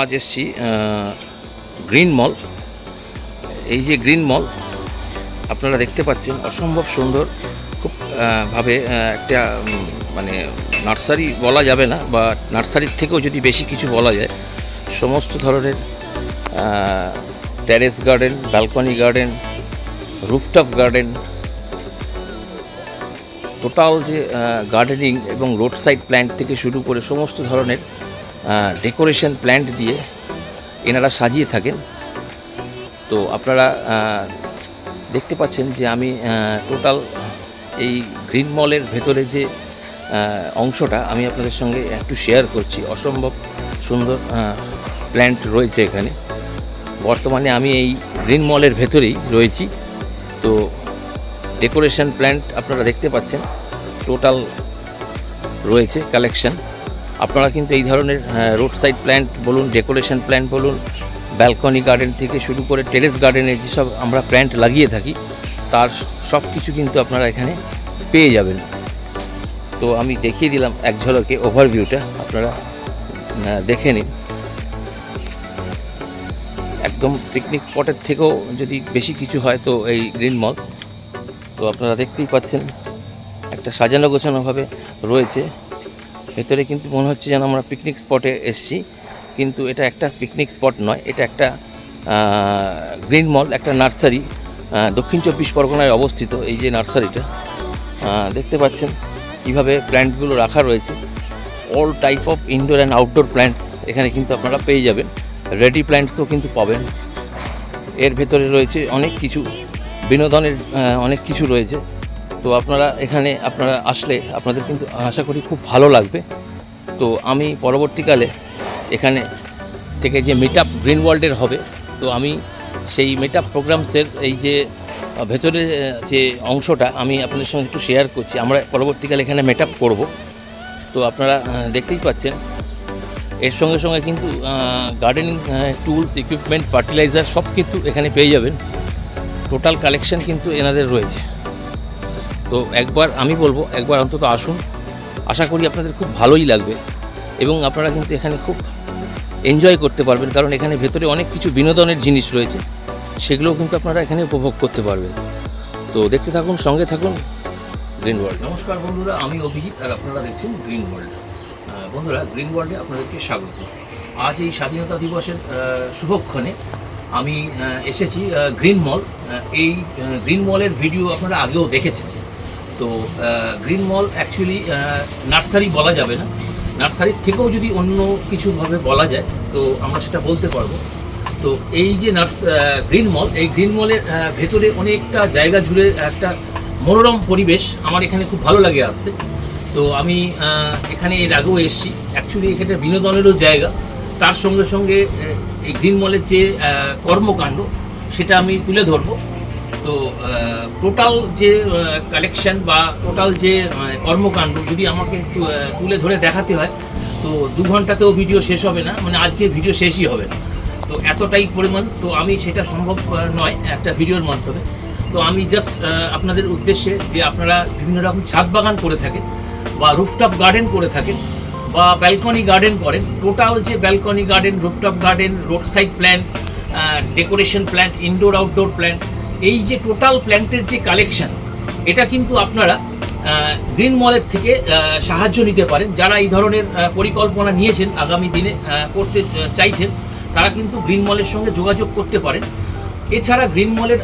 আজ এসছি গ্রিন মল। এই যে গ্রিন মল, আপনারা দেখতে পাচ্ছেন, অসম্ভব সুন্দর, খুব ভাবে একটা মানে নার্সারি বলা যাবে না, বা নার্সারির থেকেও যদি বেশি কিছু বলা যায়, সমস্ত ধরনের terrace garden balcony garden rooftop garden total যে গার্ডেনিং এবং রোড সাইড প্ল্যান্ট থেকে শুরু করে সমস্ত ধরনের ডেকোরেশন প্ল্যান্ট দিয়ে এনারা সাজিয়ে থাকেন। তো আপনারা দেখতে পাচ্ছেন যে আমি টোটাল এই গ্রিন মলের ভেতরে যে অংশটা আমি আপনাদের সঙ্গে একটু শেয়ার করছি। অসম্ভব সুন্দর প্ল্যান্ট রয়েছে এখানে। বর্তমানে আমি এই গ্রিন মলের ভেতরেই রয়েছি। তো ডেকোরেশন প্ল্যান্ট আপনারা দেখতে পাচ্ছেন টোটাল রয়েছে কালেকশন আপনারা কিন্তু এই ধরনের রোড সাইড প্ল্যান্ট বলুন ডেকোরেশন প্ল্যান্ট বলুন ব্যালকনি গার্ডেন থেকে শুরু করে টেরেস গার্ডেনে যেসব আমরা প্ল্যান্ট লাগিয়ে থাকি, তার সব কিছু কিন্তু আপনারা এখানে পেয়ে যাবেন। তো আমি দেখিয়ে দিলাম এক ঝলকে ওভারভিউটা আপনারা দেখে নিন। একদম পিকনিক স্পটের থেকেও যদি বেশি কিছু হয় তো এই গ্রিন মল তো আপনারা দেখতেই পাচ্ছেন, একটা সাজানো গোছানোভাবে রয়েছে। ভেতরে কিন্তু মনে হচ্ছে যেন আমরা পিকনিক স্পটে এসেছি। কিন্তু এটা একটা পিকনিক স্পট নয়, এটা একটা গ্রিন মল একটা নার্সারি দক্ষিণ চব্বিশ পরগনায় অবস্থিত এই যে নার্সারিটা। দেখতে পাচ্ছেন কীভাবে প্ল্যান্টগুলো রাখা রয়েছে। All type of indoor and outdoor plants এখানে কিন্তু আপনারা পেয়ে যাবেন। রেডি প্ল্যান্টসও কিন্তু পাবেন। এর ভেতরে রয়েছে অনেক কিছু, বিনোদনের অনেক কিছু রয়েছে। তো আপনারা এখানে আপনারা আসলে আপনাদের কিন্তু আশা করি খুব ভালো লাগবে। তো আমি পরবর্তীকালে এখানে থেকে যে মিট আপ গ্রিন ওয়ার্ল্ডের হবে, তো আমি সেই মিট আপ প্রোগ্রামসের এই যে ভেতরে যে অংশটা আমি আপনাদের সঙ্গে একটু শেয়ার করছি। আমরা পরবর্তীকালে এখানে মিট আপ করব। তো আপনারা দেখতেই পাচ্ছেন। এর সঙ্গে সঙ্গে কিন্তু গার্ডেনিং টুলস ইকুইপমেন্ট ফার্টিলাইজার সব কিন্তু এখানে পেয়ে যাবেন। টোটাল কালেকশন কিন্তু এনাদের রয়েছে। তো একবার আমি বলব, একবার অন্তত আসুন। আশা করি আপনাদের খুব ভালোই লাগবে এবং আপনারা কিন্তু এখানে খুব এনজয় করতে পারবেন, কারণ এখানে ভেতরে অনেক কিছু বিনোদনের জিনিস রয়েছে, সেগুলোও কিন্তু আপনারা এখানে উপভোগ করতে পারবেন। তো দেখতে থাকুন, সঙ্গে থাকুন গ্রিন ওয়ার্ল্ড নমস্কার বন্ধুরা, আমি অভিজিৎ আর আপনারা দেখছেন গ্রিন ওয়ার্ল্ড বন্ধুরা গ্রিন ওয়ার্ল্ডে আপনাদেরকে স্বাগত। আজ এই স্বাধীনতা দিবসের শুভক্ষণে আমি এসেছি গ্রিন মল এই গ্রিন মলের ভিডিও আপনারা আগেও দেখেছেন। তো গ্রিন মল অ্যাকচুয়ালি নার্সারি বলা যাবে না। নার্সারির থেকেও যদি অন্য কিছুভাবে বলা যায়, তো আমরা সেটা বলতে পারব। তো এই যে নার্স গ্রিন মল এই গ্রিন মলের ভেতরে অনেকটা জায়গা জুড়ে একটা মনোরম পরিবেশ আমার এখানে খুব ভালো লাগে আসতে। তো আমি এখানে এর আগেও এসেছি। অ্যাকচুয়ালি এখানে বিনোদনেরও জায়গা। তার সঙ্গে সঙ্গে এই গ্রিন মলের যে কর্মকাণ্ড, সেটা আমি তুলে ধরবো। তো টোটাল যে কালেকশন বা টোটাল যে কর্মকাণ্ড যদি আমাকে তুলে ধরে দেখাতে হয়, তো দু ঘন্টাতেও ভিডিও শেষ হবে না মানে আজকে ভিডিও শেষই হবে না। তো এতটাই পরিমাণ, তো আমি সেটা সম্ভব নয় একটা ভিডিওর মাধ্যমে। তো আমি জাস্ট আপনাদের উদ্দেশ্যে যে আপনারা বিভিন্ন রকম ছাদ বাগান করে থাকেন, বা রুফটপ গার্ডেন করে থাকেন, বা ব্যালকনি গার্ডেন করেন টোটাল যে balcony garden rooftop garden road side plant decoration plant indoor outdoor plant এই যে টোটাল প্ল্যান্টের যে কালেকশন এটা কিন্তু আপনারা গ্রিন মলের থেকে সাহায্য নিতে পারেন। যারা এই ধরনের পরিকল্পনা নিয়েছেন, আগামী দিনে করতে চাইছেন, তারা কিন্তু গ্রিন মলের সঙ্গে যোগাযোগ করতে পারেন। এছাড়া গ্রিন মলের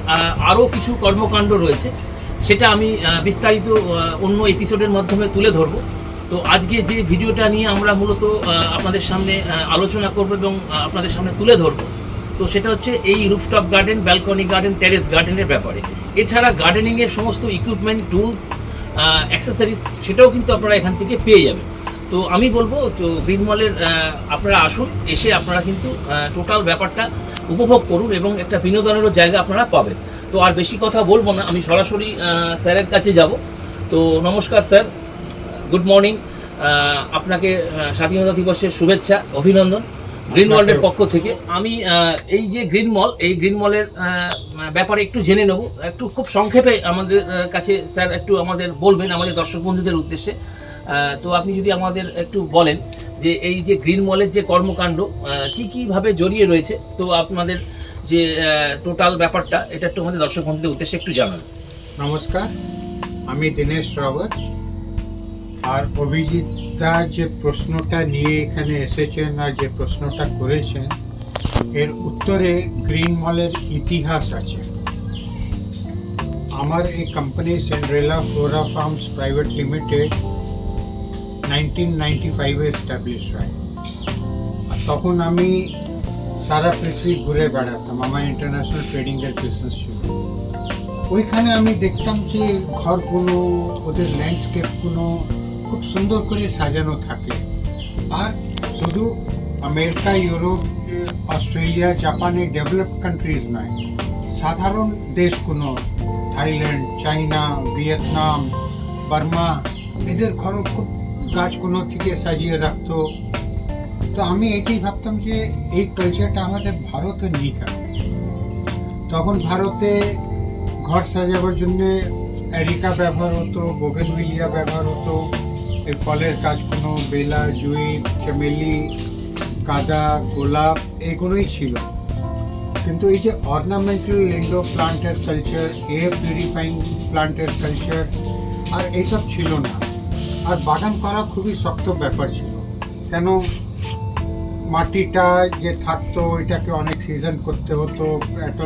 আরও কিছু কর্মকাণ্ড রয়েছে। সেটা আমি বিস্তারিত অন্য এপিসোডের মাধ্যমে তুলে ধরবো। তো আজকে যে ভিডিওটা নিয়ে আমরা মূলত আপনাদের সামনে আলোচনা করব এবং আপনাদের সামনে তুলে ধরবো তো সেটা হচ্ছে এই rooftop garden balcony garden terrace গার্ডেনের ব্যাপারে। এছাড়া গার্ডেনিংয়ের সমস্ত ইকুইপমেন্ট টুলস অ্যাক্সেসরিজ সেটাও কিন্তু আপনারা এখান থেকে পেয়ে যাবেন। তো আমি বলব, তো গ্রিন মলের আপনারা আসুন, এসে আপনারা কিন্তু টোটাল ব্যাপারটা উপভোগ করুন এবং একটা বিনোদনেরও জায়গা আপনারা পাবেন। তো আর বেশি কথা বলব না, আমি সরাসরি স্যারের কাছে যাব। তো নমস্কার, স্যার। Good morning. আপনাকে স্বাধীনতা দিবসের শুভেচ্ছা, অভিনন্দন। গ্রিন ওয়ার্ল্ডের পক্ষ থেকে আমি এই যে গ্রিন মল এই গ্রিন মলের ব্যাপারে একটু জেনে নেব। একটু খুব সংক্ষেপে আমাদের কাছে স্যার একটু আমাদের বলবেন আমাদের দর্শক বন্ধুদের উদ্দেশ্যে। তো আপনি যদি আমাদের একটু বলেন যে এই যে গ্রিন মলের যে কর্মকাণ্ড কি কি ভাবে জড়িয়ে রয়েছে তো আপনাদের যে টোটাল ব্যাপারটা এটা একটু আমাদের দর্শক বন্ধুদের উদ্দেশ্যে একটু জানান। নমস্কার আমি দীনেশ রাওয়াত আর অভিজিৎ দা যে প্রশ্নটা নিয়ে এখানে এসেছেন আর যে প্রশ্নটা করেছেন, এর উত্তরে গ্রিন মলের ইতিহাস আছে। আমার এই company Cinderella flora farms private limited nineteen ninety ফাইভে এস্টাবলিশ হয়। আর তখন আমি সারা পৃথিবী ঘুরে বেড়াতাম, আমার ইন্টারন্যাশনাল ট্রেডিংয়ের বিজনেস ছিল। ওইখানে আমি দেখতাম যে ঘরগুলো ওদের ল্যান্ডস্কেপগুলো খুব সুন্দর করে সাজানো থাকে। আর শুধু আমেরিকা, ইউরোপ, অস্ট্রেলিয়া, জাপানের ডেভেলপ কান্ট্রিজ নয়, সাধারণ দেশগুলো থাইল্যান্ড, চাইনা, ভিয়েতনাম, বার্মা, এদের ঘরও খুব গাছগুলো থেকে সাজিয়ে রাখতো। তো আমি এটাই ভাবতাম যে এই কালচারটা আমাদের ভারতে নেই কেন তখন ভারতে ঘর সাজাবার জন্যে এরিকা ব্যবহার হতো বোগেনভিলিয়া ব্যবহার হতো এই ফলের গাছগুলো বেলা, জুই, চমেলি, গাঁদা, গোলাপ, এগুলোই ছিল। কিন্তু এই যে অর্নামেন্টাল ইন্ডো প্লান্টের কালচার এয়ার পিউরিফাইং প্লান্টের কালচার আর এইসব ছিল না। আর বাগান করা খুবই শক্ত ব্যাপার ছিল। কেন? মাটিটা যে থাকতো, ওইটাকে অনেক সিজন করতে হতো একটা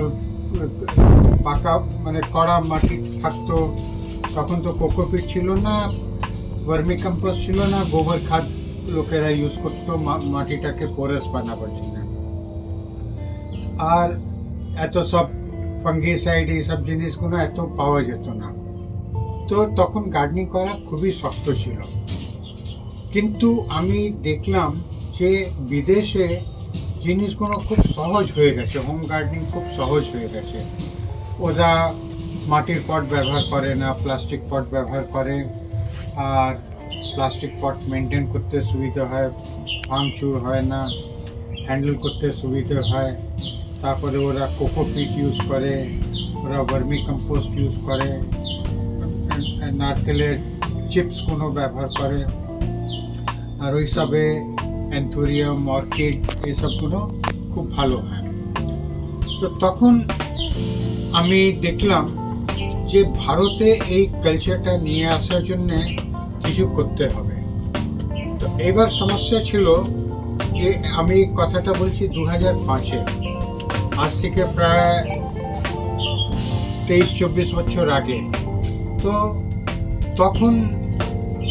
পাকা মানে কড়া মাটি থাকতো, তখন তো কোকোপিট ছিল না। ভার্মি কম্পোস্ট ছিল না, গোবর খাদ লোকেরা ইউজ করতো মাটিটাকে পোরাস বানাবার জন্য। আর এত সব ফাঙ্গিসাইড এইসব জিনিসগুলো এত পাওয়া যেত না। তো তখন গার্ডেনিং করা খুবই শক্ত ছিল। কিন্তু আমি দেখলাম যে বিদেশে জিনিসগুলো খুব সহজ হয়ে গেছে হোম গার্ডেনিং খুব সহজ হয়ে গেছে। ওরা মাটির পট ব্যবহার করে না প্লাস্টিক পট ব্যবহার করে। আর প্লাস্টিক পট মেনটেন করতে সুবিধা হয় ভাঙচুর হয় না হ্যান্ডেল করতে সুবিধা হয় তারপরে ওরা কোকোপিট ইউজ করে ওরা ভার্মি কম্পোস্ট ইউজ করে নারকেলের চিপস কোনো ব্যবহার করে আর ওই সবে অ্যান্থোরিয়াম অর্কিড এসবগুলো খুব ভালো হয় তো তখন আমি দেখলাম যে ভারতে এই কালচারটা নিয়ে আসার জন্য কিছু করতে হবে। তো এবার সমস্যা ছিল যে আমি কথাটা বলছি দু হাজার পাঁচে। আজ থেকে প্রায় তেইশ, চব্বিশ বছর আগে। তো তখন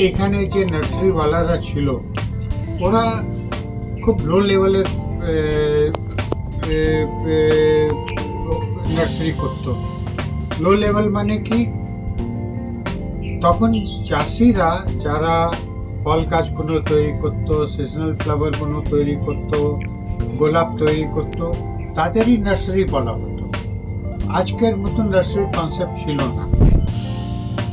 এখানে যে নার্সারিওয়ালারা ছিল, ওরা খুব লো লেভেলের নার্সারি করতো। লো লেভেল মানে কি? তখন চাষিরা যারা ফল গাছগুলো তৈরি করতো সিজনাল ফ্লাওয়ারগুলো তৈরি করতো, গোলাপ তৈরি করতো, তাদেরই নার্সারি বলা হতো। আজকের মতন নার্সারির কনসেপ্ট ছিল না।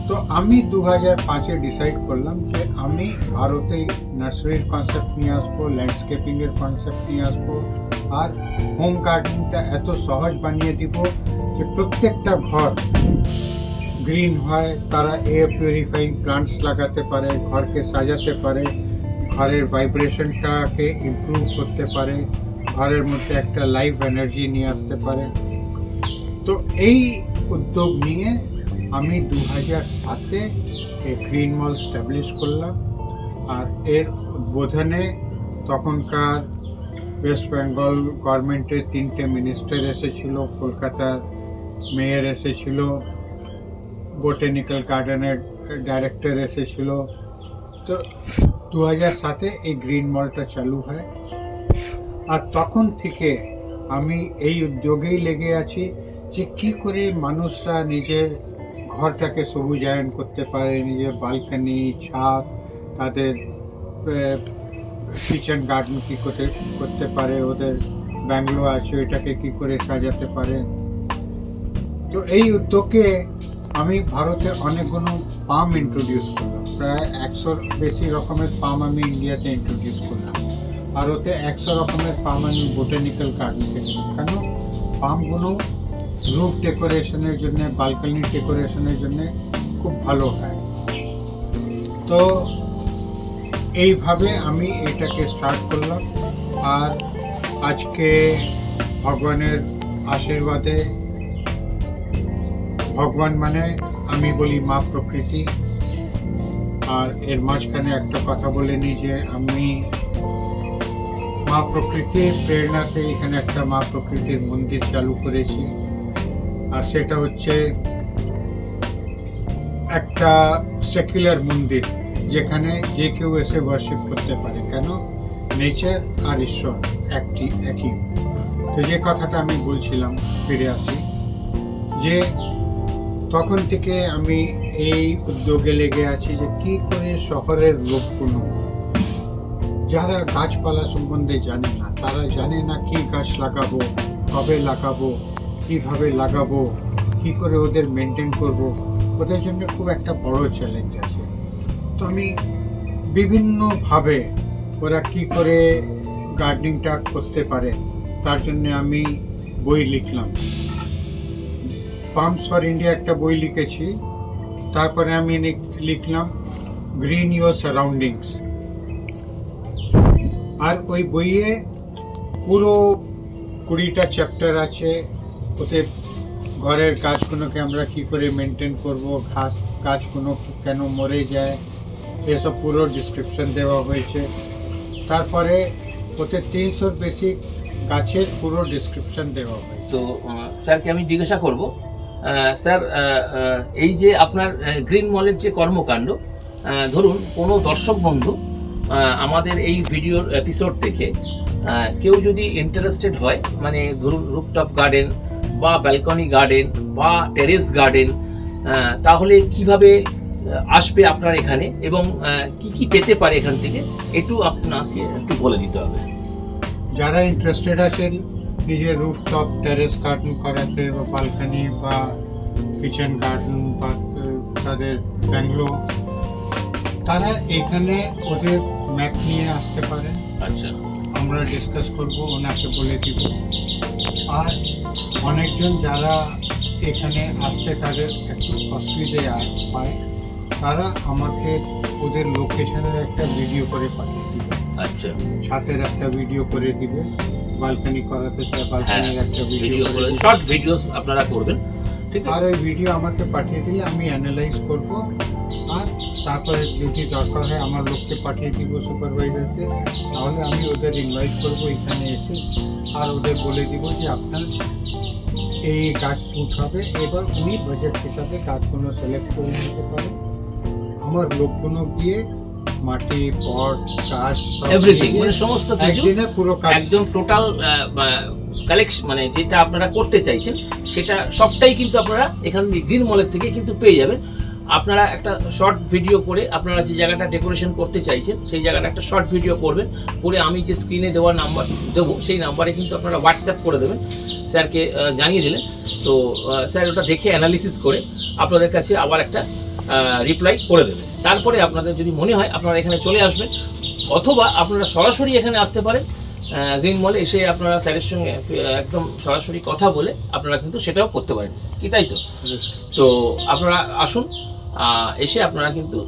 তো আমি দু হাজার পাঁচে ডিসাইড করলাম যে আমি ভারতে নার্সারির কনসেপ্ট নিয়ে আসব ল্যান্ডস্কেপিংয়ের কনসেপ্ট নিয়ে আসব, আর হোম গার্ডেনিংটা এত সহজ বানিয়ে দিব যে প্রত্যেকটা ঘর গ্রিন হয়, তারা এয়ার পিউরিফাইং প্লান্টস লাগাতে পারে, ঘরকে সাজাতে পারে, ঘরের ভাইব্রেশনটাকে ইমপ্রুভ করতে পারে, ঘরের মধ্যে একটা লাইফ এনার্জি নিয়ে আসতে পারে। তো এই উদ্যোগ নিয়ে আমি দু হাজার সাতে এই গ্রিন মল স্টাবলিশ করলাম। আর এর উদ্বোধনে তখনকার ওয়েস্ট বেঙ্গল গভর্নমেন্টের তিনটে মিনিস্টার এসেছিল, কলকাতার মেয়র এসেছিল বোটানিক্যাল গার্ডেনের ডাইরেক্টর এসেছিল তো দু হাজার সাতে এই গ্রিন মলটা চালু হয়। আর তখন থেকে আমি এই উদ্যোগেই লেগে আছি যে কি করে মানুষরা নিজের ঘরটাকে সবুজায়ন করতে পারে, নিজের বালকানি ছাদ, তাদের কিচেন গার্ডেন কী করতে করতে পারে, ওদের ব্যাংলো আছে, এটাকে কি করে সাজাতে পারে। তো এই উদ্যোগে আমি ভারতে অনেকগুলো পাম ইন্ট্রোডিউস করলাম। প্রায় একশোর বেশি রকমের পাম আমি ইন্ডিয়াতে ইন্ট্রোডিউস করলাম। আর ওতে একশো রকমের পাম আমি বোটানিক্যাল গার্ডেন থেকে কেন? পামগুলো রুফ ডেকোরেশনের জন্য বালকানি ডেকোরেশনের জন্য খুব ভালো হয়। তো এইভাবে আমি এটাকে স্টার্ট করলাম। আর আজকে ভগবানের আশীর্বাদে ভগবান মানে আমি বলি মা প্রকৃতি। আর এর মাঝখানে একটা কথা বলে নিই যে আমি মা প্রকৃতির প্রেরণাতে এখানে একটা মা প্রকৃতির মন্দির চালু করেছি। আর সেটা হচ্ছে একটা সেকুলার মন্দির, যেখানে যে কেউ এসে ওয়ার্শিপ করতে পারে। কেন? নেচার আর ঈশ্বর একটি, একই। তো যে কথাটা আমি বলছিলাম, ফিরে আসি যে তখন থেকে আমি এই উদ্যোগে লেগে আছি যে কি করে শহরের লোকগুলো, যারা গাছপালা সম্বন্ধে জানে না, তারা জানে না কি গাছ লাগাবো, কবে লাগাবো, কীভাবে লাগাবো, কি করে ওদের মেনটেন করব, ওদের জন্য খুব একটা বড় চ্যালেঞ্জ আছে। তো আমি বিভিন্নভাবে ওরা কি করে গার্ডেনিংটা করতে পারে, তার জন্য আমি বই লিখলাম। পাম্পস ফর ইন্ডিয়া একটা বই লিখেছি। তারপরে আমি লিখ- লিখলাম গ্রিন ইউর সারাউন্ডিংস আর ওই বইয়ে পুরো কুড়িটা চ্যাপ্টার আছে। ওতে ঘরের গাছগুলোকে আমরা কি করে মেনটেন করব, ঘাস, গাছগুলো কেন মরে যায়, এসব পুরো ডিসক্রিপশন দেওয়া হয়েছে। তারপরে ওতে তিনশোর বেশি গাছের পুরো ডিসক্রিপশন দেওয়া হয়েছে। তো স্যারকে আমি জিজ্ঞাসা করব স্যার এই যে আপনার গ্রিন মলের যে কর্মকাণ্ড ধরুন, কোনো দর্শক বন্ধু আমাদের এই ভিডিওর এপিসোড দেখে কেউ যদি ইন্টারেস্টেড হয় মানে ধরুন রুপটপ গার্ডেন বা ব্যালকনি গার্ডেন বা টেরেস গার্ডেন তাহলে কীভাবে আসবে আপনার এখানে এবং কি কি পেতে পারে এখান থেকে, একটু আপনাকে একটু বলে দিতে হবে। যারা ইন্টারেস্টেড আছেন নিজের রুফটপ টেরেস গার্ডেন করাতে বা বালকানি বা কিচেন গার্ডেন বা তাদের ব্যাংলো তারা এখানে ওদের ম্যাপ নিয়ে আসতে পারেন আচ্ছা। আমরা ডিসকাস করব ওনাকে বলে দিব। আর অনেকজন যারা এখানে আসতে তাদের একটু অসুবিধে পায় তারা আমাকে ওদের লোকেশনের একটা ভিডিও করে পাঠিয়ে দিবে। আচ্ছা। ছাতের একটা ভিডিও করে দিবে। বালকানি করাতে চায় বালকানির একটা ভিডিও করে শর্ট ভিডিওস আপনারা করবেন ঠিক আর ওই ভিডিও আমাকে পাঠিয়ে দিলে আমি অ্যানালাইজ করব আর তারপরে যদি দরকার হয় আমার লোককে পাঠিয়ে দিব সুপারভাইজারকে তাহলে আমি ওদের ইনভাইট করব এখানে এসে আর ওদের বলে দিব যে আপনার এই গাছ শ্যুট হবে এবার উনি বাজেট হিসাবে গাছগুলো সিলেক্ট করে নিতে পারে আমার লোকগুলো গিয়ে মাটি পট সব এভরিথিং মানে সমস্ত কিছু একদম টোটাল কালেকশন মানে যেটা আপনারা করতে চাইছেন সেটা সবটাই কিন্তু আপনারা এখান থেকে গ্রিন মলের থেকে কিন্তু পেয়ে যাবেন। আপনারা একটা শর্ট ভিডিও করে আপনারা যে জায়গাটা ডেকোরেশন করতে চাইছেন সেই জায়গাটা একটা শর্ট ভিডিও করবেন করে আমি যে স্ক্রিনে দেওয়া নাম্বার দেবো সেই নাম্বারে কিন্তু আপনারা হোয়াটসঅ্যাপ করে দেবেন। স্যারকে জানিয়ে দিলেন। তো স্যার ওটা দেখে অ্যানালিসিস করে আপনাদের কাছে আবার একটা রিপ্লাই করে দেবেন তারপরে আপনাদের যদি মনে হয় আপনারা এখানে চলে আসবেন, অথবা আপনারা সরাসরি এখানে আসতে পারেন গ্রিন মলে এসে আপনারা স্যারের সঙ্গে একদম সরাসরি কথা বলে আপনারা কিন্তু সেটাও করতে পারেন। কি তাই তো? তো আপনারা আসুন এসে আপনারা কিন্তু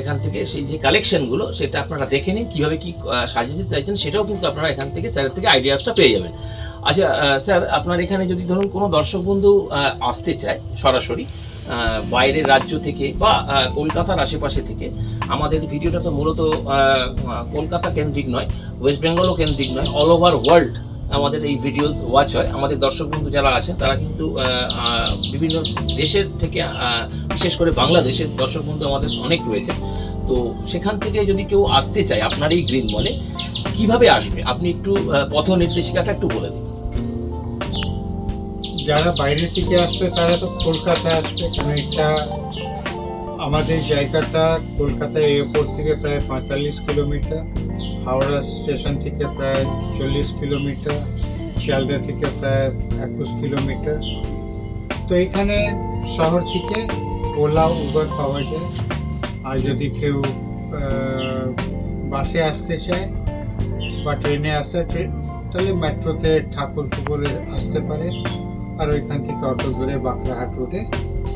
এখান থেকে সেই যে কালেকশনগুলো সেটা আপনারা দেখে নিন, কীভাবে কী সাজিয়ে চাইছেন, সেটাও কিন্তু আপনারা এখান থেকে স্যারের থেকে আইডিয়াসটা পেয়ে যাবেন। আচ্ছা স্যার আপনার এখানে যদি ধরুন কোনো দর্শক বন্ধু আসতে চায় সরাসরি বাইরের রাজ্য থেকে বা কলকাতার আশেপাশে থেকে, আমাদের ভিডিওটা তো মূলত কলকাতা কেন্দ্রিক নয়, ওয়েস্ট বেঙ্গলও কেন্দ্রিক নয় অল ওভার ওয়ার্ল্ড আমাদের এই ভিডিওস ওয়াচ হয়। আমাদের দর্শক বন্ধু যারা আছেন, তারা কিন্তু বিভিন্ন দেশের থেকে বিশেষ করে বাংলাদেশের দর্শক বন্ধু আমাদের অনেক রয়েছে। তো সেখান থেকে যদি কেউ আসতে চায়, আপনার এই গ্রিন মলে কীভাবে আসবে? আপনি একটু পথ নির্দেশিকাটা একটু বলে দিন। যারা বাইরে থেকে আসবে, তারা তো কলকাতা আসবে। কারণ এটা আমাদের জায়গাটা কলকাতা এয়ারপোর্ট থেকে প্রায় পঁয়তাল্লিশ কিলোমিটার, হাওড়া স্টেশন থেকে প্রায় চল্লিশ কিলোমিটার, শিয়ালদা থেকে প্রায় একুশ কিলোমিটার। তো এখানে শহর থেকে ওলা, উবার পাওয়া যায়। আর যদি কেউ বাসে আসতে চায় বা ট্রেনে আসতে তাহলে মেট্রোতে ঠাকুর পুকুরে আসতে পারে। আর ওইখান থেকে অটো ধরে বাঁকড়াহাট রোডে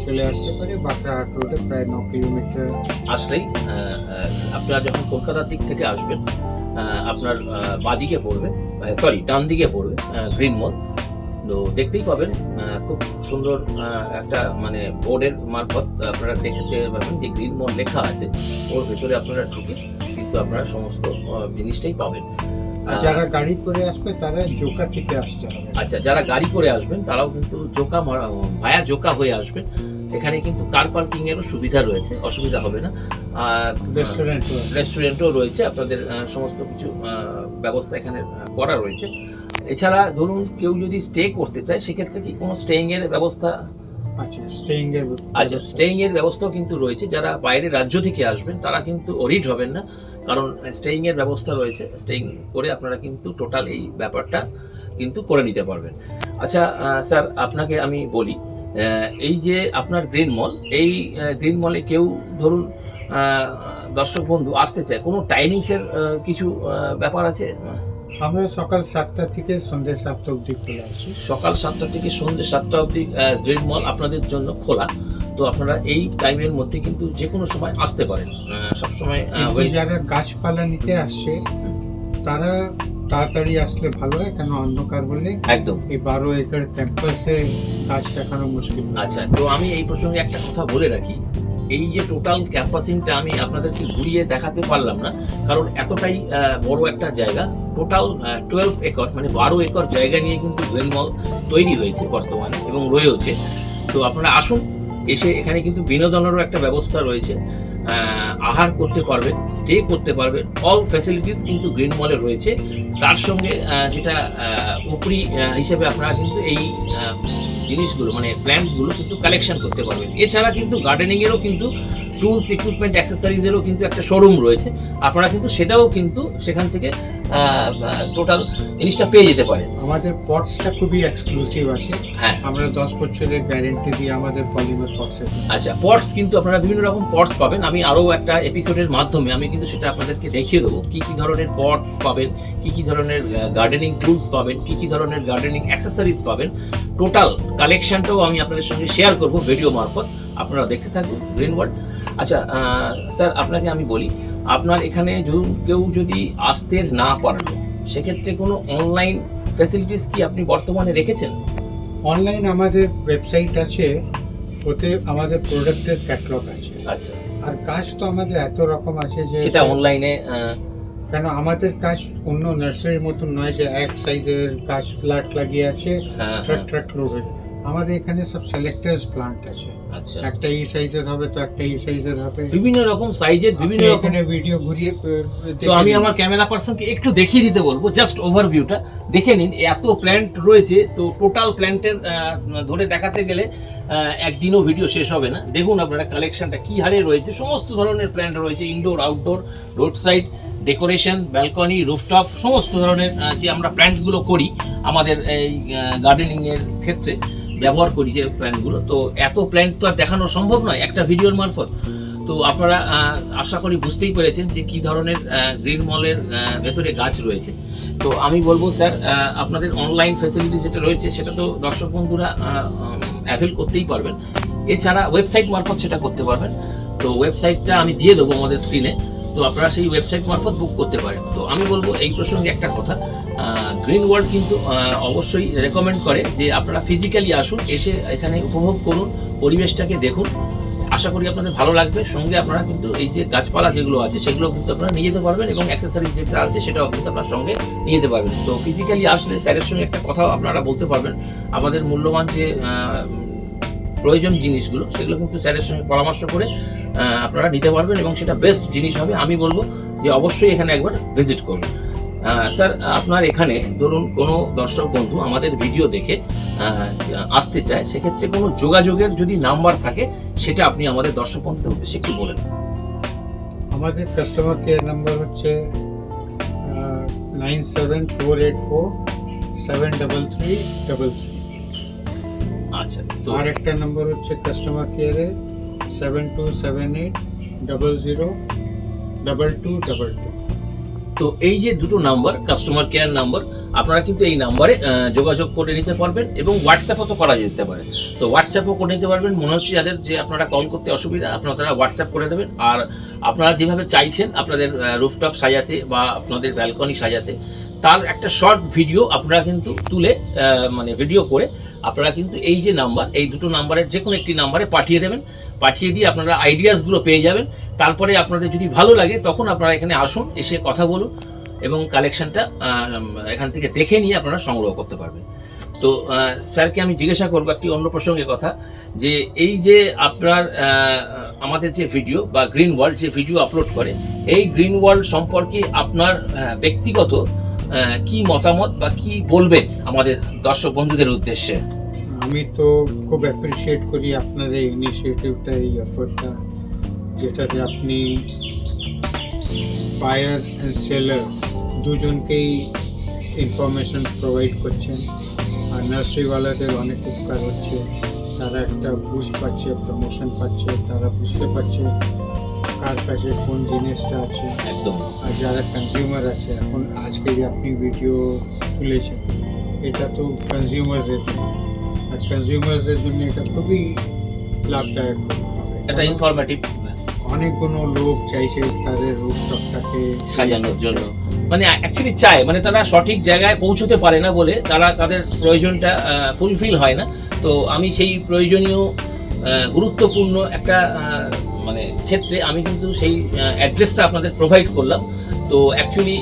চলে আসতে পারে। বাঁকড়াহাট রোডে প্রায় ন কিলোমিটার আসলেই আপনারা যখন কলকাতার দিক থেকে আসবেন আপনার বাঁদিকে পড়বে সরি ডান দিকে পড়বে গ্রিন মল তো দেখতেই পাবেন খুব সুন্দর একটা মানে বোর্ডের মারফত আপনারা দেখতে পাবেন যে গ্রিন মল লেখা আছে। ওর ভেতরে আপনারা ঢুকে কিন্তু আপনারা সমস্ত জিনিসটাই পাবেন। যারা গাড়ি করে আসবে তারা জোকা থেকে আসতে হবে। আচ্ছা যারা গাড়ি করে আসবেন তারাও কিন্তু জোকা ভায়া জোকা হয়ে আসবেন এখানে কিন্তু কার পার্কিং এরও সুবিধা রয়েছে অসুবিধা হবে না। আর রেস্টুরেন্ট রেস্টুরেন্টও রয়েছে আপনাদের সমস্ত কিছু ব্যবস্থা এখানে করা রয়েছে। এছাড়া ধরুন কেউ যদি স্টে করতে চায় সেক্ষেত্রে কি কোনো স্টেইং এর ব্যবস্থা? আচ্ছা স্টেইং এর আচ্ছা স্টেইং এর ব্যবস্থাও কিন্তু রয়েছে। যারা বাইরের রাজ্য থেকে আসবেন তারা কিন্তু অরিড হবেন না। কারণ স্টেইং এর ব্যবস্থা রয়েছে স্টেইং করে আপনারা কিন্তু টোটাল এই ব্যাপারটা কিন্তু করে নিতে পারবেন। আচ্ছা স্যার আপনাকে আমি বলি এই যে আপনার গ্রিন মল এই গ্রিন মলে কেউ ধরুন দর্শক বন্ধু আসতে চায় কোনো টাইমিংসের কিছু ব্যাপার আছে? আমরা সকাল সাতটা থেকে সন্ধ্যে সাতটা অবধি খোলা আছি। সকাল সাতটা থেকে সন্ধ্যে সাতটা অবধি গ্রিন মল আপনাদের জন্য খোলা। তো আপনারা এই টাইমের মধ্যে কিন্তু যে কোনো সময় আসতে পারেন। সবসময় যারা গাছপালা নিতে আসছে তারা তাড়াতাড়ি আসলে ভালো হয় কেন অন্ধকার বলে? একদম। এই বারো একর ক্যাম্পাসে গাছ দেখানো মুশকিল আচ্ছা তো আমি এই প্রসঙ্গে একটা কথা বলে রাখি। এই যে টোটাল ক্যাম্পাসিংটা আমি আপনাদেরকে ঘুরিয়ে দেখাতে পারলাম না কারণ এতটাই বড় একটা জায়গা। টোটাল টুয়েলভ একর মানে বারো একর জায়গা নিয়ে কিন্তু গ্রিন মল তৈরি হয়েছে বর্তমানে এবং রয়েছে তো আপনারা আসুন এসে এখানে কিন্তু বিনোদনেরও একটা ব্যবস্থা রয়েছে। আহার করতে পারবেন স্টে করতে পারবেন অল ফ্যাসিলিটিস কিন্তু গ্রিন মলে রয়েছে। তার সঙ্গে যেটা উপরি হিসেবে আপনারা কিন্তু এই জিনিসগুলো মানে প্ল্যান্টগুলো কিন্তু কালেকশন করতে পারবেন। এছাড়া কিন্তু গার্ডেনিংয়েরও কিন্তু টুলস ইকুইপমেন্ট অ্যাক্সেসরিজেরও কিন্তু একটা শোরুম রয়েছে। আপনারা কিন্তু সেটাও কিন্তু সেখান থেকে টোটাল জিনিসটা পেয়ে যেতে পারে আমাদের পটসটা খুবই এক্সক্লুসিভ আছে। হ্যাঁ। আমরা দশ বছরের গ্যারেন্টি দিয়ে আমাদের পলিমার পটসে আচ্ছা পটস কিন্তু আপনারা বিভিন্ন রকম পটস পাবেন। আমি আরও একটা এপিসোডের মাধ্যমে আমি কিন্তু সেটা আপনাদেরকে দেখিয়ে দেবো। কি কি ধরনের পটস পাবেন কি কি ধরনের গার্ডেনিং টুলস পাবেন কি কি ধরনের গার্ডেনিং অ্যাক্সেসরিজ পাবেন। টোটাল কালেকশনটাও আমি আপনাদের সঙ্গে শেয়ার করব ভিডিও মারফত। আপনারা দেখতে থাকুন গ্রিন ওয়ার্ল্ড আচ্ছা স্যার আপনাকে আমি বলি আপনার এখানে কেউ যদি আসতে না পারল সেক্ষেত্রে কোনো অনলাইন ফ্যাসিলিটিস কি আপনি বর্তমানে রেখেছেন? অনলাইন আমাদের ওয়েবসাইট আছে ওতে আমাদের প্রোডাক্টের ক্যাটলগ আছে। আচ্ছা। আর কাজ তো আমাদের এত রকম আছে যে সেটা অনলাইনে কেন আমাদের কাজ অন্য নার্সারির মতন নয় যে এক সাইজের কাজ ফ্ল্যাট লাগিয়ে আছে ট্রাক ট্রাক লোড হয়ে আমাদের এখানে সব সিলেক্টার্স প্লান্ট আছে। আচ্ছা। একটা এই সাইজের হবে তো একটা এই সাইজের হবে। বিভিন্ন রকম সাইজের বিভিন্ন রকম ভিডিও ঘুরিয়ে তো আমি আমার ক্যামেরা পার্সনকে একটু দেখিয়ে দিতে বলব জাস্ট ওভারভিউটা দেখে নিন এত প্ল্যান্ট রয়েছে তো টোটাল প্ল্যান্টের ধরে দেখাতে গেলে একদিনও ভিডিও শেষ হবে না। দেখুন আপনারা কালেকশনটা কি হারে রয়েছে সমস্ত ধরনের প্ল্যান্ট রয়েছে indoor outdoor road side decoration balcony rooftop সমস্ত ধরনের যে আমরা প্ল্যান্টগুলো করি আমাদের এই গার্ডেনিং এর ক্ষেত্রে ব্যবহার করি যে প্ল্যানগুলো, তো এত প্ল্যান তো আর দেখানো সম্ভব নয়, একটা ভিডিওর মারফত। তো আপনারা আশা করি বুঝতেই পেরেছেন যে কি ধরনের গ্রিন মলের ভেতরে গাছ রয়েছে। তো আমি বলব, স্যার আপনাদের অনলাইন ফ্যাসিলিটি যেটা রয়েছে, সেটা তো দর্শক বন্ধুরা অ্যাভেল করতেই পারবেন। এছাড়া ওয়েবসাইট মারফত সেটা করতে পারবেন। তো ওয়েবসাইটটা আমি দিয়ে দেবো আমাদের স্ক্রিনে তো আপনারা সেই ওয়েবসাইট মারফত বুক করতে পারেন। তো আমি বলব এই প্রসঙ্গে একটা কথা গ্রিন ওয়ার্ল্ড কিন্তু অবশ্যই রেকমেন্ড করে যে আপনারা ফিজিক্যালি আসুন, এসে এখানে উপভোগ করুন, পরিবেশটাকে দেখুন। আশা করি আপনাদের ভালো লাগবে। সঙ্গে আপনারা কিন্তু এই যে গাছপালা যেগুলো আছে, সেগুলো কিন্তু আপনারা নিয়ে যেতে পারবেন এবং অ্যাক্সেসরিজ যেটা আছে, সেটাও কিন্তু আপনার সঙ্গে নিয়ে যেতে পারবেন। তো ফিজিক্যালি আসলে স্যারের সঙ্গে একটা কথা আপনারা বলতে পারবেন। আমাদের মূল্যবান যে প্রয়োজন জিনিসগুলো, সেগুলো কিন্তু স্যারের সঙ্গে পরামর্শ করে আপনারা নিতে পারবেন এবং সেটা বেস্ট জিনিস হবে। আমি বলব যে অবশ্যই এখানে একবার ভিজিট করুন। স্যার, আপনার এখানে ধরুন কোনো দর্শক বন্ধু আমাদের ভিডিও দেখে আসতে চায়, সেক্ষেত্রে কোনো যোগাযোগের যদি নাম্বার থাকে, সেটা আপনি আমাদের দর্শক বন্ধুদের উদ্দেশ্যে একটু বলেন আমাদের কাস্টমার কেয়ার নাম্বার হচ্ছে nine seven four eight four seven double three double three আচ্ছা তো আর একটা নাম্বার হচ্ছে কাস্টমার কেয়ারে seven two seven eight double zero double two double two তো এই যে দুটো নাম্বার কাস্টমার কেয়ার নাম্বার আপনারা কিন্তু এই নাম্বারে যোগাযোগ করে নিতে পারবেন এবং হোয়াটসঅ্যাপও তো করা যেতে পারে। তো হোয়াটসঅ্যাপও করে নিতে পারবেন মনে হচ্ছে যাদের যে আপনারা কল করতে অসুবিধা আপনারা তারা হোয়াটসঅ্যাপ করে দেবেন। আর আপনারা যেভাবে চাইছেন আপনাদের রুফটপ সাজাতে বা আপনাদের ব্যালকনি সাজাতে তার একটা শর্ট ভিডিও আপনারা কিন্তু তুলে মানে ভিডিও করে আপনারা কিন্তু এই যে নাম্বার, এই দুটো নাম্বারের যে কোনো একটি নাম্বারে পাঠিয়ে দেবেন। পাঠিয়ে দিয়ে আপনারা আইডিয়াসগুলো পেয়ে যাবেন। তারপরে আপনাদের যদি ভালো লাগে, তখন আপনারা এখানে আসুন, এসে কথা বলুন এবং কালেকশনটা এখান থেকে দেখে নিয়ে আপনারা সংগ্রহ করতে পারবেন। তো স্যারকে আমি জিজ্ঞাসা করব একটি অন্য প্রসঙ্গে কথা, যে এই যে আপনার আমাদের যে ভিডিও বা গ্রিন ওয়ার্ল্ড যে ভিডিও আপলোড করে, এই গ্রিন ওয়ার্ল্ড সম্পর্কে আপনার ব্যক্তিগত কি মতামত বা কি বলবেন আমাদের দর্শক বন্ধুদের উদ্দেশ্যে? আমি তো খুব অ্যাপ্রিসিয়েট করি আপনার এই ইনিশিয়েটিভটা এই এফোর্টটা যেটাতে আপনি বায়ার অ্যান্ড সেলার দুজনকেই ইনফরমেশন প্রোভাইড করছেন। আর নার্সারিওয়ালাদের অনেক উপকার হচ্ছে। তারা একটা বুস্ট পাচ্ছে প্রমোশন পাচ্ছে, তারা বুঝতে পারছে কার কাছে কোন জিনিসটা আছে? একদম। আর যারা কনজিউমার আছে এখন আজকে যে আপনি ভিডিও তুলেছেন এটা তো কনজিউমারদের জন্য। আর কনজিউমারদের জন্য এটা খুবই লাভদায়ক হবে। এটা ইনফরমেটিভ অনেকগুলো লোক চাইছে তাদের রূপটপটাকে সাজানোর জন্য। মানে অ্যাকচুয়ালি চায় মানে তারা সঠিক জায়গায় পৌঁছতে পারে না বলে তারা তাদের প্রয়োজনটা ফুলফিল হয় না। তো আমি সেই প্রয়োজনীয় গুরুত্বপূর্ণ একটা মানে ক্ষেত্রে আমি কিন্তু সেই অ্যাড্রেসটা আপনাদের প্রোভাইড করলাম। তো অ্যাকচুয়ালি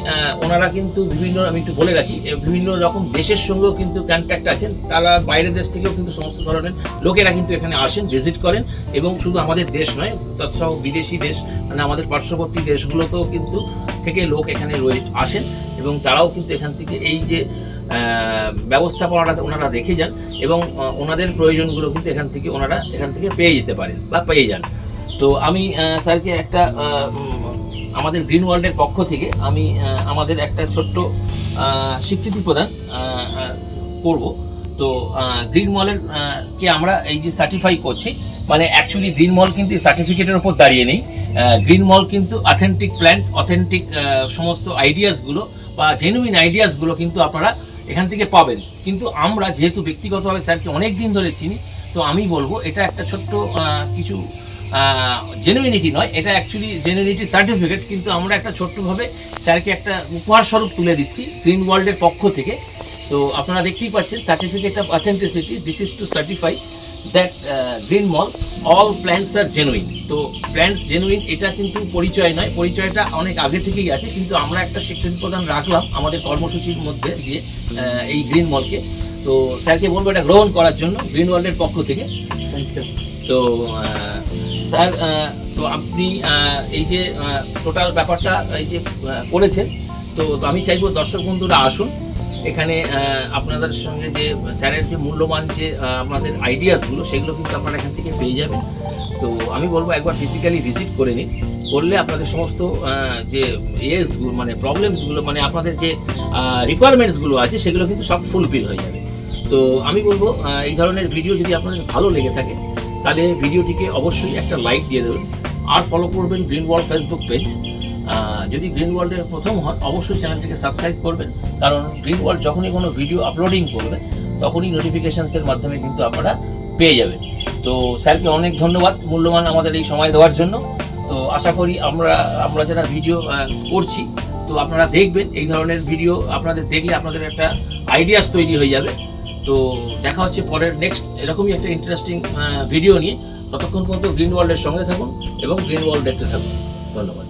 ওনারা কিন্তু বিভিন্ন, আমি একটু বলে রাখি বিভিন্ন রকম দেশের সঙ্গেও কিন্তু কন্ট্যাক্ট আছেন। তারা বাইরের দেশ থেকেও কিন্তু সমস্ত ধরনের লোকেরা কিন্তু এখানে আসেন ভিজিট করেন এবং শুধু আমাদের দেশ নয়, তৎসহ বিদেশি দেশ মানে আমাদের পার্শ্ববর্তী দেশগুলোতেও কিন্তু থেকে লোক এখানে রয়ে, আসেন এবং তারাও কিন্তু এখান থেকে এই যে ব্যবস্থাপনাটা ওনারা দেখে যান এবং ওনাদের প্রয়োজনগুলো কিন্তু এখান থেকে ওনারা এখান থেকে পেয়ে যেতে পারেন বা পেয়ে যান। তো আমি স্যারকে একটা আমাদের গ্রিন ওয়ার্ল্ডের পক্ষ থেকে আমি আমাদের একটা ছোট্ট স্বীকৃতি প্রদান করব। তো গ্রিন মলের কে আমরা এই যে সার্টিফাই করছি মানে অ্যাকচুয়ালি গ্রিন মল কিন্তু সার্টিফিকেটের উপর দাঁড়িয়ে নেই। গ্রিন মল কিন্তু অথেন্টিক প্ল্যান্ট অথেন্টিক সমস্ত আইডিয়াসগুলো বা জেনুইন আইডিয়াসগুলো কিন্তু আপনারা এখান থেকে পাবেন। কিন্তু আমরা যেহেতু ব্যক্তিগতভাবে স্যারকে অনেক দিন ধরে চিনি, তো আমি বলব এটা একটা ছোট্ট কিছু জেনুইনিটি নয় এটা অ্যাকচুয়ালি জেনুইনিটি সার্টিফিকেট কিন্তু আমরা একটা ছোট্টভাবে স্যারকে একটা উপহার স্বরূপ তুলে দিচ্ছি গ্রিন ওয়ার্ল্ডের পক্ষ থেকে। তো আপনারা দেখতেই পাচ্ছেন certificate of authenticity this is to certify that green mall all plants are genuine তো প্ল্যান্টস জেনুইন এটা কিন্তু পরিচয় নয় পরিচয়টা অনেক আগে থেকেই আছে কিন্তু আমরা একটা স্বীকৃতি প্রদান রাখলাম আমাদের কর্মসূচির মধ্যে দিয়ে এই গ্রিন মলকে তো স্যারকে বলব এটা গ্রহণ করার জন্য গ্রিন ওয়ার্ল্ডের পক্ষ থেকে। থ্যাংক ইউ তো স্যার তো আপনি এই যে টোটাল ব্যাপারটা, এই যে করেছেন, তো আমি চাইব দর্শক বন্ধুরা আসুন, এখানে আপনাদের সঙ্গে যে স্যারের যে মূল্যবান যে আপনাদের আইডিয়াসগুলো সেগুলো কিন্তু আপনারা এখান থেকে পেয়ে যাবেন। তো আমি বলব একবার ফিজিক্যালি ভিজিট করে নিন, করলে আপনাদের সমস্ত যে ইয়েসগুলো মানে প্রবলেমসগুলো মানে আপনাদের যে রিকোয়ারমেন্টসগুলো আছে, সেগুলো কিন্তু সব ফুলফিল হয়ে যাবে। তো আমি বলব এই ধরনের ভিডিও যদি আপনাদের ভালো লেগে থাকে তাহলে ভিডিওটিকে অবশ্যই একটা লাইক দিয়ে দেবেন। আর ফলো করবেন গ্রিন ওয়ার্ল্ড ফেসবুক পেজ যদি গ্রিন ওয়ার্ল্ডের প্রথম হন অবশ্যই চ্যানেলটিকে সাবস্ক্রাইব করবেন। কারণ গ্রিন ওয়ার্ল্ড যখনই কোনো ভিডিও আপলোডিং করবে, তখনই নোটিফিকেশানসের মাধ্যমে কিন্তু আপনারা পেয়ে যাবেন। তো স্যারকে অনেক ধন্যবাদ মূল্যবান আমাদের এই সময় দেওয়ার জন্য। তো আশা করি আমরা আমরা যারা ভিডিও করছি, তো আপনারা দেখবেন এই ধরনের ভিডিও আপনাদের দেখলে আপনাদের একটা আইডিয়াস তৈরি হয়ে যাবে। তো দেখা হচ্ছে পরের নেক্সট এরকমই একটা ইন্টারেস্টিং ভিডিও নিয়ে। ততক্ষণ পর্যন্ত গ্রিন ওয়ার্ল্ডের সঙ্গে থাকুন এবং গ্রিন ওয়ার্ল্ড দেখতে থাকুন। ধন্যবাদ।